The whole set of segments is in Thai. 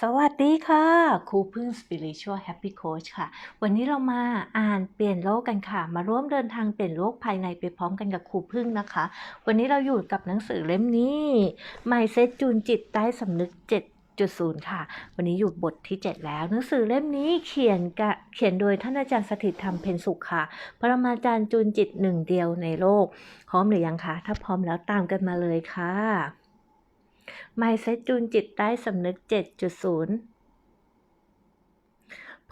สวัสดีค่ะครูพึ่ง Spiritual Happy Coach ค่ะ วันนี้เรามาอ่านเปลี่ยนโลกกันค่ะ มาร่วมเดินทางเปลี่ยนโลกภายในไปพร้อมกันกับครูพึ่งนะคะ วันนี้เราอยู่กับหนังสือเล่มนี้ Mindset จูนจิตใต้สำนึก 7.0 ค่ะ วันนี้อยู่บทที่ 7 แล้ว หนังสือเล่มนี้เขียนกะเขียนโดยท่านอาจารย์สถิตธรรมเพ็ญสุขค่ะ ปรมาจารย์จูนจิตหนึ่งเดียวในโลก พร้อมหรือยังคะ ถ้าพร้อมแล้วตามกันมาเลยค่ะ Mindset จูนจิตใต้สำนึก 7.0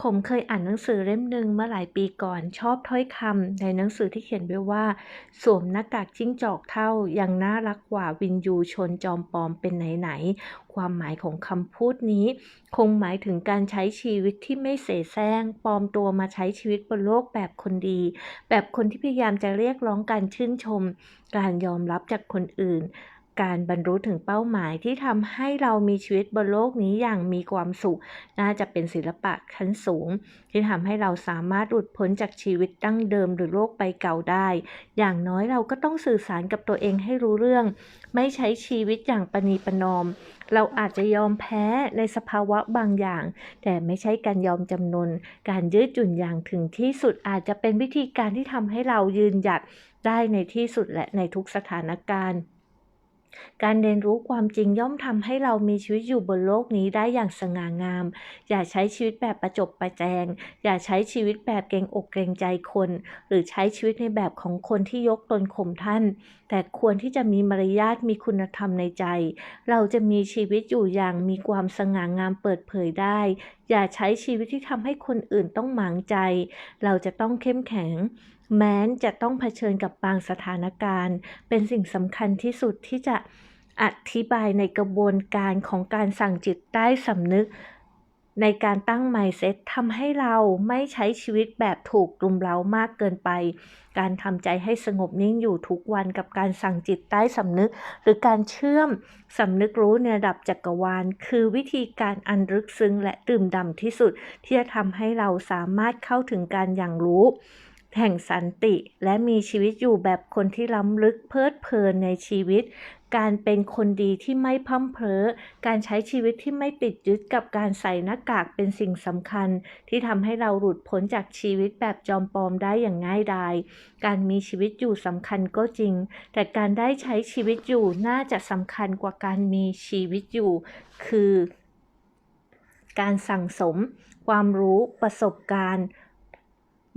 ผมเคยอ่านหนังสือเล่มหนึ่งเมื่อหลายปีก่อนชอบถ้อยคำในหนังสือที่เขียนไว้ว่า สวมหน้ากากจิ้งจอกเท่ายังน่ารักกว่าวินยูชนจอมปลอมเป็นไหนๆ ความหมายของคำพูดนี้ คงหมายถึงการใช้ชีวิตที่ไม่เสแสร้งปลอมตัวมาใช้ชีวิตบนโลกแบบคนดี แบบคนที่พยายามจะเรียกร้องการชื่นชม การยอมรับจากคนอื่น การบรรลุถึงเป้าหมายที่ทำให้เรามีชีวิตบนโลกนี้อย่างมีความสุข น่าจะเป็นศิลปะชั้นสูง ที่ทำให้เราสามารถหลุดพ้นจากชีวิตดั้งเดิมหรือโลกไปเก่าได้ อย่างน้อยเราก็ต้องสื่อสารกับตัวเองให้รู้เรื่อง ไม่ใช้ชีวิตอย่างประนีประนอม เราอาจจะยอมแพ้ในสภาวะบางอย่าง แต่ไม่ใช่การยอมจำนน การยืดหยุ่นอย่างถึงที่สุดอาจจะเป็นวิธีการที่ทำให้เรายืนหยัดได้ในที่สุดและในทุกสถานการณ์ การเรียนรู้ความจริงย่อมทำให้เรามีชีวิตอยู่บนโลกนี้ได้อย่างสง่างาม อย่าใช้ชีวิตแบบประจบประแจง อย่าใช้ชีวิตแบบเกรงอกเกรงใจคน หรือใช้ชีวิตในแบบของคนที่ยกตนข่มท่าน แต่ควรที่จะมีมารยาทมีคุณธรรมในใจ เราจะมีชีวิตอยู่อย่างมีความสง่างามเปิดเผยได้อย่าใช้ชีวิตที่ทำให้คนอื่นต้องหมางใจ เราจะต้องเข้มแข็ง แม้นจะต้องเผชิญกับบางสถานการณ์ เป็นสิ่งสำคัญที่สุดที่จะอธิบายในกระบวนการของการสั่งจิตใต้สำนึก ในการตั้ง mindset ทำให้เราไม่ใช้ชีวิตแบบถูกกลุ่มเร้ามากเกินไป การทำใจให้สงบนิ่งอยู่ทุกวันกับการสั่งจิตใต้สำนึก หรือการเชื่อมสำนึกรู้ในระดับจักรวาล คือวิธีการอันลึกซึ้งและดื่มด่ำที่สุด ที่จะทำให้เราสามารถเข้าถึงการอย่างรู้แห่งสันติและมีชีวิตอยู่แบบคนที่ล้ำลึกเพลิดเพลินในชีวิต การเป็นคนดีที่ไม่พั่มเพลอการใช้ชีวิตที่ไม่ติดยึดกับการใส่หน้ากากเป็นสิ่งสำคัญ ที่ทำให้เราหลุดพ้นจากชีวิตแบบจอมปลอมได้อย่างง่ายดาย การมีชีวิตอยู่สำคัญก็จริง แต่การได้ใช้ชีวิตอยู่น่าจะสำคัญกว่าการมีชีวิตอยู่ คือ การสั่งสม ความรู้ประสบการณ์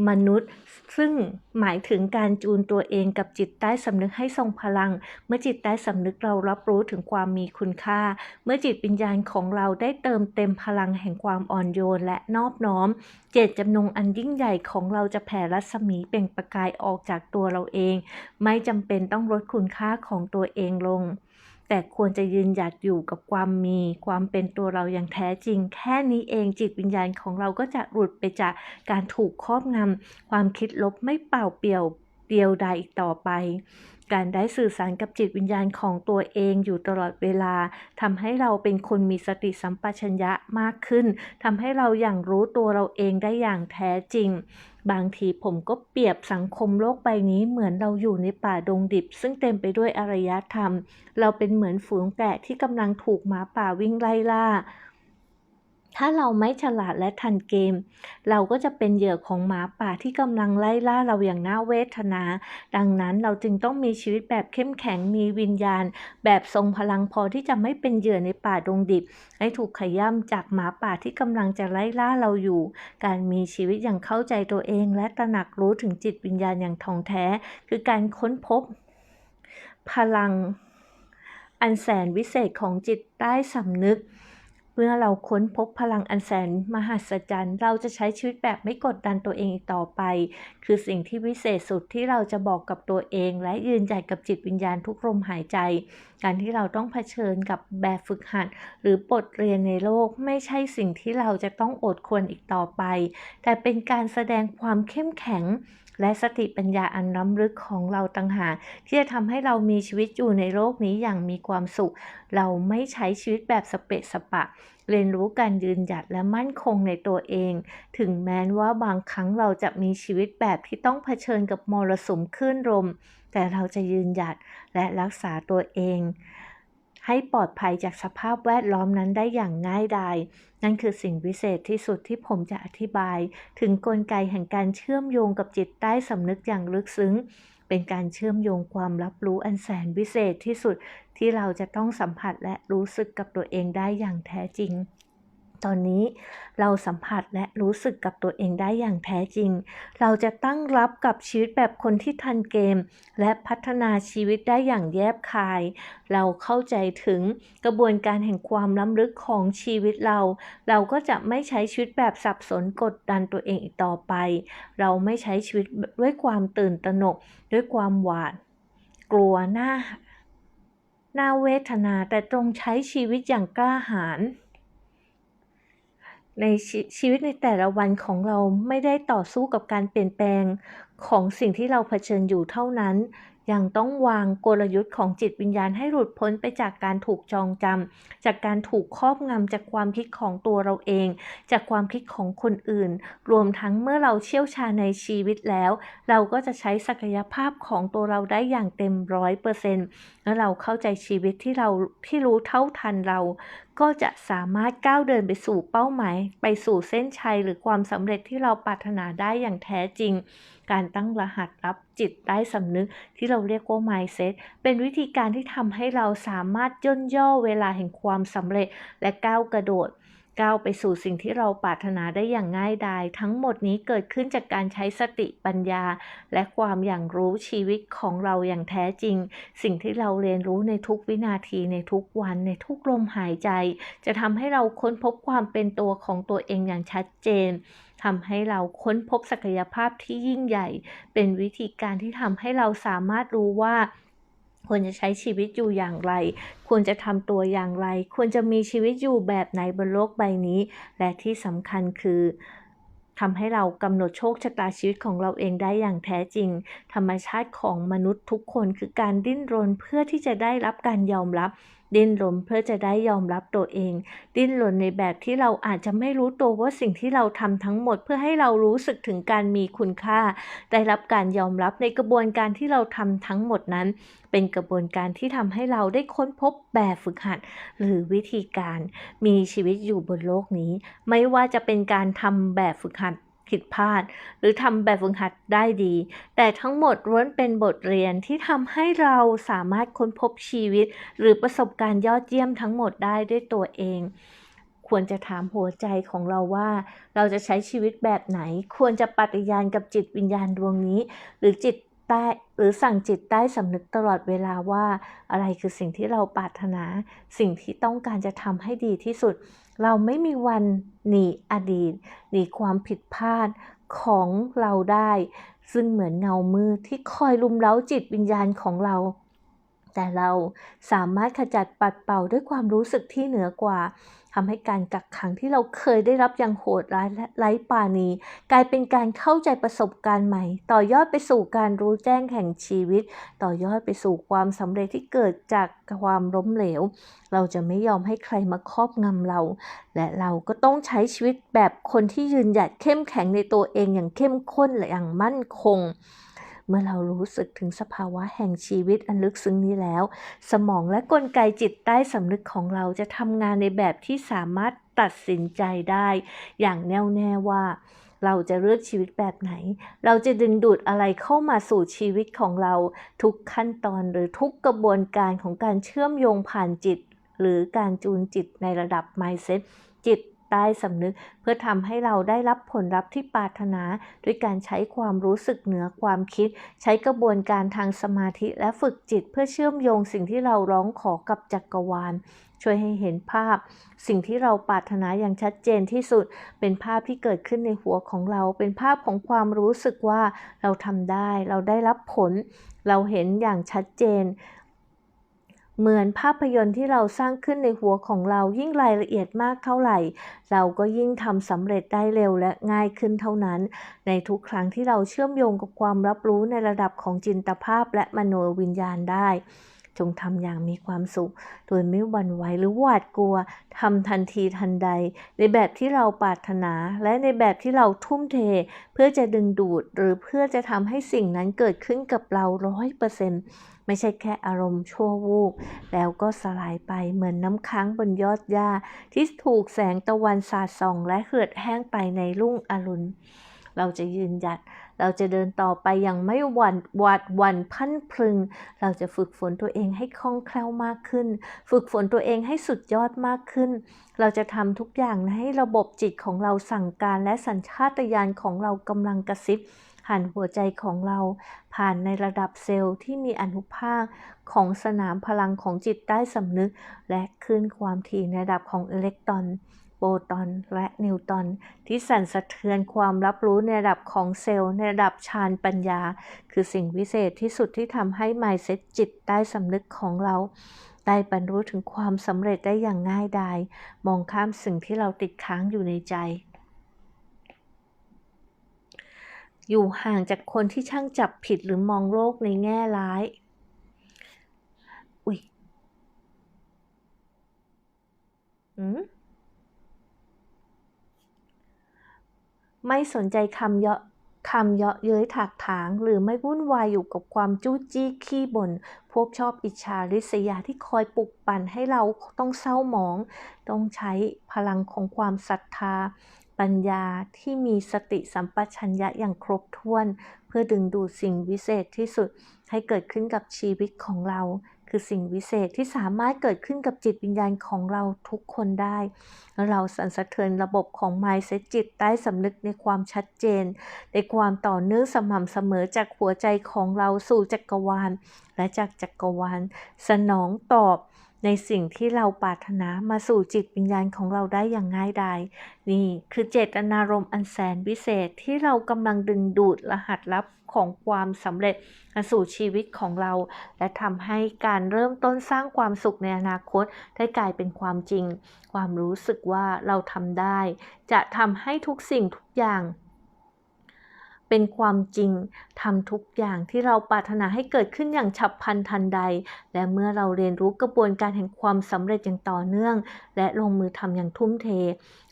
มนุษย์ ซึ่งหมายถึงการจูนตัวเองกับจิตใต้สำนึกให้ทรงพลัง เมื่อจิตใต้สำนึกเรารับรู้ถึงความมีคุณค่า เมื่อจิตวิญญาณของเราได้เติมเต็มพลังแห่งความอ่อนโยนและนอบน้อม เจตจำนงอันยิ่งใหญ่ของเราจะแผ่รัศมีเปล่งประกายออกจากตัวเราเอง ไม่จำเป็นต้องลดคุณค่าของตัวเองลง แต่ควรจะยืนหยัดอยู่กับความมี ความเป็นตัวเราอย่างแท้จริง แค่นี้เองจิตวิญญาณของเราก็จะหลุดไปจากการถูกครอบงำความคิดลบไม่เปล่าเปลี่ยวเดียวดายอีกต่อไป การได้สื่อสารกับจิตวิญญาณของตัวเองอยู่ตลอดเวลาทำให้เราเป็นคนมีสติสัมปชัญญะมากขึ้นทำให้เราอย่างรู้ตัวเราเองได้อย่างแท้จริงบางทีผมก็เปรียบสังคมโลกใบนี้เหมือนเราอยู่ในป่าดงดิบ ซึ่งเต็มไปด้วยอารยธรรม เราเป็นเหมือนฝูงแกะที่กำลังถูกหมาป่าวิ่งไล่ล่า ถ้าเราไม่ฉลาดและทันเกม เราก็จะเป็นเหยื่อของหมาป่าที่กำลังไล่ล่าเราอย่างน่าเวทนา ดังนั้นเราจึงต้องมีชีวิตแบบเข้มแข็งมีวิญญาณ แบบทรงพลังพอที่จะไม่เป็นเหยื่อในป่าดงดิบ ให้ถูกขย้ำจากหมาป่าที่กำลังจะไล่ล่าเราอยู่ การมีชีวิตอย่างเข้าใจตัวเอง และตระหนักรู้ถึงจิตวิญญาณอย่างท่องแท้ คือการค้นพบ พลังอันแสนวิเศษของจิตใต้สำนึก เมื่อเราค้นพบพลังอันแสนมหัศจรรย์ เราจะใช้ชีวิตแบบไม่กดดันตัวเองอีกต่อไป คือสิ่งที่วิเศษสุดที่เราจะบอกกับตัวเอง และยืนใจกับจิตวิญญาณทุกลมหายใจการที่เราต้องเผชิญกับแบบฝึกหัด หรือบทเรียนในโลกไม่ใช่สิ่งที่เราจะต้องอดควรอีกต่อไป แต่เป็นการแสดงความเข้มแข็ง และสติปัญญาอันล้ำลึกของเราต่างหากที่จะทำให้เรามีชีวิตอยู่ในโลกนี้อย่างมีความสุข เราไม่ใช้ชีวิตแบบสเปะสปะเรียนรู้การยืนหยัดและมั่นคงในตัวเอง ถึงแม้ว่าบางครั้งเราจะมีชีวิตแบบที่ต้องเผชิญกับมรสุมคลื่นลม แต่เราจะยืนหยัดและรักษาตัวเอง ให้ปลอดภัยจากสภาพแวดล้อมนั้นได้อย่างง่ายดาย นั่นคือสิ่งวิเศษที่สุดที่ผมจะอธิบาย ถึงกลไกแห่งการเชื่อมโยงกับจิตใต้สำนึกอย่างลึกซึ้ง เป็นการเชื่อมโยงความรับรู้อันแสนวิเศษที่สุดที่เราจะต้องสัมผัสและรู้สึกกับตัวเองได้อย่างแท้จริง ตอนนี้เราสัมผัสและรู้สึกกับตัวเองได้อย่างแท้จริง เราจะตั้งรับกับชีวิตแบบคนที่ทันเกม และพัฒนาชีวิตได้อย่างแยบคาย เราเข้าใจถึงกระบวนการแห่งความล้ำลึกของชีวิตเรา เราก็จะไม่ใช้ชีวิตแบบสับสนกดดันตัวเองอีกต่อไป เราไม่ใช้ชีวิตด้วยความตื่นตระหนก ด้วยความหวาดกลัวหน้าหน้าเวทนาแต่ตรงใช้ชีวิตอย่างกล้าหาญ ในชชีวิตในแต่ละวันของเราไม่ได้ต่อสู้กับการเปลี่ยนแปลงของสิ่งที่เราเผชิญอยู่เท่านั้น ยังต้องวางกลยุทธ์ของจิตวิญญาณให้หลุดพ้นไปจากการถูกจองจำจากการถูกครอบงำจากความคิดของตัวเราเอง จากความคิดของคนอื่น รวมทั้งเมื่อเราเชี่ยวชาญในชีวิตแล้ว เราก็จะใช้ศักยภาพของตัวเราได้อย่างเต็มร้อยเปอร์เซ็นต์ และเราเข้าใจชีวิตที่เราที่รู้เท่าทันเรา ก็จะสามารถก้าวเดินไปสู่เป้าหมาย ไปสู่เส้นชัยหรือความสำเร็จที่เราปรารถนาได้อย่างแท้จริง การตั้งรหัสรับจิตใต้สำนึกที่เราเรียกว่า mindset เป็นวิธีการที่ทำให้เราสามารถย่นย่อเวลาแห่งความสำเร็จและก้าวกระโดด ก้าวไปสู่สิ่งที่เราปรารถนาได้อย่างง่ายดาย ทั้งหมดนี้เกิดขึ้นจากการใช้สติปัญญา และความอย่างรู้ชีวิตของเราอย่างแท้จริง สิ่งที่เราเรียนรู้ในทุกวินาทีในทุกวันในทุกลมหายใจ จะทำให้เราค้นพบความเป็นตัวของตัวเองอย่างชัดเจนทำให้เราค้นพบศักยภาพที่ยิ่งใหญ่ เป็นวิธีการที่ทำให้เราสามารถรู้ว่า ควรจะใช้ชีวิตอยู่อย่างไร ควรจะทำตัวอย่างไร ควรจะมีชีวิตอยู่แบบไหนบนโลกใบนี้ และที่สำคัญคือทำให้เรากำหนดโชคชะตาชีวิตของเราเองได้อย่างแท้จริง ธรรมชาติของมนุษย์ทุกคนคือการดิ้นรนเพื่อที่จะได้รับการยอมรับดิ้นรนเพื่อจะได้ยอมรับตัวเอง ดิ้นรนในแบบที่เราอาจจะไม่รู้ตัวว่าสิ่งที่เราทำทั้งหมด เพื่อให้เรารู้สึกถึงการมีคุณค่า ได้รับการยอมรับในกระบวนการที่เราทำทั้งหมดนั้น เป็นกระบวนการที่ทำให้เราได้ค้นพบแบบฝึกหัด หรือวิธีการมีชีวิตอยู่บนโลกนี้ ไม่ว่าจะเป็นการทำแบบฝึกหัด ผิดพลาด หรือทำแบบฝึกหัดได้ดี แต่ทั้งหมดล้วนเป็นบทเรียนที่ทำให้เราสามารถค้นพบชีวิต หรือประสบการณ์ยอดเยี่ยมทั้งหมดได้ด้วยตัวเอง ควรจะถามหัวใจของเราว่า เราจะใช้ชีวิตแบบไหน ควรจะปฏิญาณกับจิตวิญญาณดวงนี้ หรือจิต ใต้หรือสั่งจิตใต้สำนึกตลอดเวลาว่า อะไรคือสิ่งที่เราปรารถนา สิ่งที่ต้องการจะทำให้ดีที่สุด เราไม่มีวันหนีอดีตหนีความผิดพลาดของเราได้ ซึ่งเหมือนเงามืดที่คอยลุมเล้าจิตวิญญาณของเรา แต่เราสามารถขจัดปัดเป่าด้วยความรู้สึกที่เหนือกว่าทำให้การกักขังที่เราเคยได้รับอย่างโหดร้ายและไร้ปาณีกลายเป็นการเข้าใจประสบการณ์ใหม่ ต่อยอดไปสู่การรู้แจ้งแห่งชีวิต ต่อยอดไปสู่ความสำเร็จที่เกิดจากความล้มเหลว เราจะไม่ยอมให้ใครมาครอบงำเรา และเราก็ต้องใช้ชีวิตแบบคนที่ยืนหยัดเข้มแข็งในตัวเองอย่างเข้มข้นและอย่างมั่นคง เมื่อเรารู้สึกถึงสภาวะแห่งชีวิตอันลึกซึ้งนี้แล้ว สมองและกลไกจิตใต้สำนึกของเราจะทำงานในแบบที่สามารถตัดสินใจได้ อย่างแน่วแน่ว่าเราจะเลือกชีวิตแบบไหน เราจะดึงดูดอะไรเข้ามาสู่ชีวิตของเรา ทุกขั้นตอนหรือทุกกระบวนการของการเชื่อมโยงผ่านจิต หรือการจูนจิตในระดับ mindset จิต ใต้สำนึกเพื่อทำให้เราได้รับผลลัพธ์ที่ปรารถนา ด้วยการใช้ความรู้สึกเหนือความคิด ใช้กระบวนการทางสมาธิและฝึกจิตเพื่อเชื่อมโยงสิ่งที่เราร้องขอกับจักรวาล ช่วยให้เห็นภาพ สิ่งที่เราปรารถนาอย่างชัดเจนที่สุด เป็นภาพที่เกิดขึ้นในหัวของเรา เป็นภาพของความรู้สึกว่าเราทำได้ เราได้รับผล เราเห็นอย่างชัดเจน เหมือนภาพยนตร์ที่เราสร้างขึ้นในหัวของเรายิ่งรายละเอียดมากเท่าไหร่ เราก็ยิ่งทำสำเร็จได้เร็วและง่ายขึ้นเท่านั้น ในทุกครั้งที่เราเชื่อมโยงกับความรับรู้ในระดับของจินตภาพและมโนวิญญาณได้ จงทำอย่างมีความสุข โดยไม่หวั่นไหวหรือหวาดกลัวทำทันทีทันใด ในแบบที่เราปรารถนา และในแบบที่เราทุ่มเท เพื่อจะดึงดูด หรือเพื่อจะทำให้สิ่งนั้นเกิดขึ้นกับเราร้อยเปอร์เซ็นต์ไม่ใช่แค่อารมณ์ชั่ววูบแล้วก็สลายไปเหมือนน้ำค้างบนยอดหญ้า ที่ถูกแสงตะวันสาดส่อง และเหือดแห้งไปในรุ่งอรุณ เราจะยืนหยัด เราจะเดินต่อไปอย่างไม่หวั่นหวาดหวั่นพันพรึง เราจะฝึกฝนตัวเองให้คล่องแคล่วมากขึ้น ฝึกฝนตัวเองให้สุดยอดมากขึ้น เราจะทำทุกอย่างให้ระบบจิตของเราสั่งการและสัญชาตญาณของเรากำลังกระซิบผ่านหัวใจของเราผ่านในระดับเซลล์ที่มีอนุภาคของสนามพลังของจิตใต้สำนึก และคลื่นความถี่ในระดับของอิเล็กตรอน โปรตอนและนิวตอนที่สั่นสะเทือนความรับรู้ในระดับของเซลล์ในระดับฌานปัญญา คือสิ่งวิเศษที่สุดที่ทำให้ไมเซ็ตจิตใต้สำนึกของเราได้บรรลุถึงความสำเร็จได้อย่างง่ายดาย มองข้ามสิ่งที่เราติดค้างอยู่ในใจ อยู่ห่างจากคนที่ช่างจับผิดหรือมองโลกในแง่ร้าย อุ๊ยอืม ไม่สนใจคำเยาะคำเยาะเย้ยถากถาง หรือไม่วุ่นวายอยู่กับความจู้จี้ขี้บ่นพวกชอบอิจฉาริษยาที่คอยปลุกปั่นให้เราต้องเศร้าหมอง ต้องใช้พลังของความศรัทธา ปัญญาที่มีสติสัมปชัญญะอย่างครบถ้วน เพื่อดึงดูดสิ่งวิเศษที่สุดให้เกิดขึ้นกับชีวิตของเรา คือสิ่งวิเศษที่สามารถเกิดขึ้นกับจิตวิญญาณของเราทุกคนได้แล้วเราสั่นสะเทือนระบบของ mindset จิตใต้สำนึกในความชัดเจน ในความต่อเนื่องสม่ำเสมอจากหัวใจของเราสู่จักรวาล และจากจักรวาล สนองตอบ ในสิ่งที่เราปรารถนามาสู่จิตวิญญาณของเราได้อย่างง่ายดายนี่คือเจตนารมณ์อันแสนวิเศษที่เรากำลังดึงดูดรหัสลับของความสำเร็จมาสู่ชีวิตของเรา และทำให้การเริ่มต้นสร้างความสุขในอนาคตได้กลายเป็นความจริง ความรู้สึกว่าเราทำได้ จะทำให้ทุกสิ่งทุกอย่าง เป็นความจริงทำทุกอย่างที่เราปรารถนาให้เกิดขึ้นอย่างฉับพลันทันใด และเมื่อเราเรียนรู้กระบวนการแห่งความสำเร็จอย่างต่อเนื่อง และลงมือทำอย่างทุ่มเท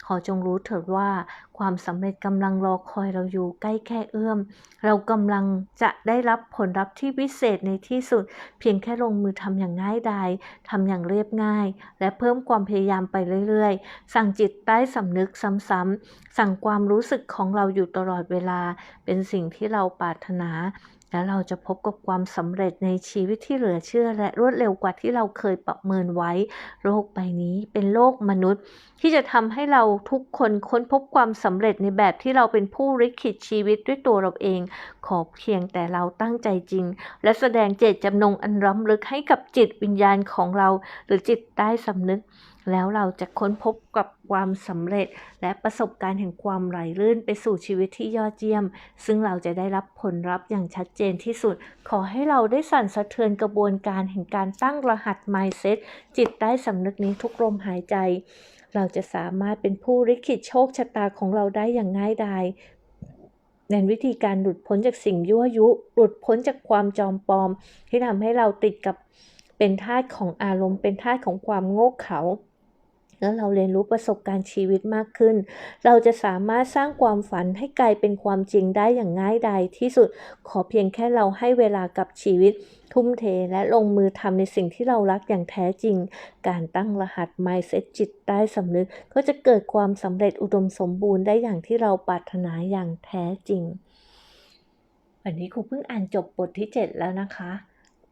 ขอจงรู้เถิดว่า ความสำเร็จกำลังรอคอยเราอยู่ใกล้แค่เอื้อม เรากำลังจะได้รับผลลัพธ์ที่วิเศษในที่สุด เพียงแค่ลงมือทำอย่างง่ายดายทำอย่างเรียบง่าย และเพิ่มความพยายามไปเรื่อยๆ สั่งจิตใต้สำนึกซ้ำๆสั่งความรู้สึกของเราอยู่ตลอดเวลา เป็นสิ่งที่เราปรารถนา และเราจะพบกับความสำเร็จในชีวิตที่เหลือเชื่อ และรวดเร็วกว่าที่เราเคยประเมินไว้ โลกใบนี้เป็นโลกมนุษย์ ที่จะทำให้เราทุกคนค้นพบความสำเร็จในแบบที่เราเป็นผู้ริขิตชีวิตด้วยตัวเราเอง ขอเพียงแต่เราตั้งใจจริง และแสดงเจตจำนงอันล้ำลึกให้กับจิตวิญญาณของเรา หรือจิตใต้สำนึก แล้วเราจะค้นพบกับความสำเร็จ และประสบการณ์แห่งความไหลลื่นไปสู่ชีวิตที่ยอดเยี่ยม ซึ่งเราจะได้รับผลลัพธ์อย่างชัดเจนที่สุด ขอให้เราได้สั่นสะเทือนกระบวนการแห่งการตั้งรหัส mindset จิตใต้สำนึกนี้ทุกลมหายใจ เราจะสามารถเป็นผู้ลิขิตโชคชะตาของเราได้อย่างง่ายดายในวิธีการหลุดพ้นจากสิ่งยั่วยุ หลุดพ้นจากความจอมปลอม ที่ทำให้เราติดกับเป็นทาสของอารมณ์ เป็นทาสของความโง่เขลา แล้วเราเรียนรู้ประสบการณ์ชีวิตมากขึ้น เราจะสามารถสร้างความฝันให้กลายเป็นความจริงได้อย่างง่ายดายที่สุด ขอเพียงแค่เราให้เวลากับชีวิต ทุ่มเทและลงมือทำในสิ่งที่เรารักอย่างแท้จริง การตั้งรหัส mindset จิตใต้สำนึก ก็จะเกิดความสำเร็จอุดมสมบูรณ์ได้อย่างที่เราปรารถนาอย่างแท้จริง วันนี้ครูเพิ่งอ่านจบบทที่ 7 แล้วนะคะ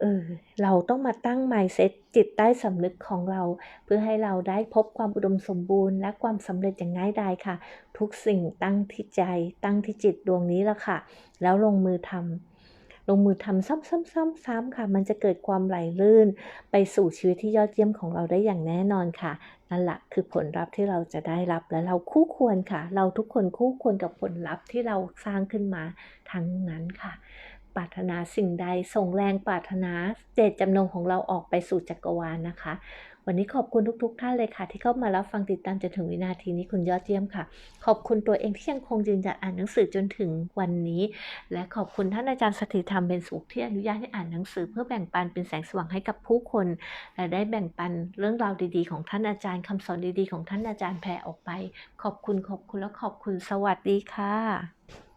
เออเราต้องมาตั้ง mindset จิตใต้สำนึกของเรา เพื่อให้เราได้พบความอุดมสมบูรณ์ และความสำเร็จอย่างง่ายดายค่ะ ทุกสิ่งตั้งที่ใจ ตั้งที่จิตดวงนี้ละค่ะ แล้วลงมือทำลงมือทำซ้ำๆๆๆค่ะ มันจะเกิดความไหลลื่น ไปสู่ชีวิตที่ยอดเยี่ยมของเราได้อย่างแน่นอนค่ะนั่นแหละคือผลลัพธ์ที่เราจะได้รับและเราคู่ควรค่ะ เราทุกคนคู่ควรกับผลลัพธ์ที่เราสร้างขึ้นมาทั้งนั้นค่ะ ปรารถนาสิ่งใด ส่งแรงปรารถนาเจตจำนงของเราออกไปสู่จักรวาลนะคะ วันนี้ขอบคุณทุก ๆ ท่านเลยค่ะ ที่เข้ามารับฟังติดตามจนถึงวินาทีนี้คุณยอดเยี่ยมค่ะ ขอบคุณตัวเองที่ยังคงยืนหยัดอ่านหนังสือจนถึงวันนี้ และขอบคุณท่านอาจารย์สถิธรรมเป็นสุขที่อนุญาตให้อ่านหนังสือ เพื่อแบ่งปันเป็นแสงสว่างให้กับผู้คน และได้แบ่งปันเรื่องราวดีๆ ของท่านอาจารย์คำสอนดีๆ ของท่านอาจารย์แผ่ออกไป ขอบคุณขอบคุณและขอบคุณสวัสดีค่ะ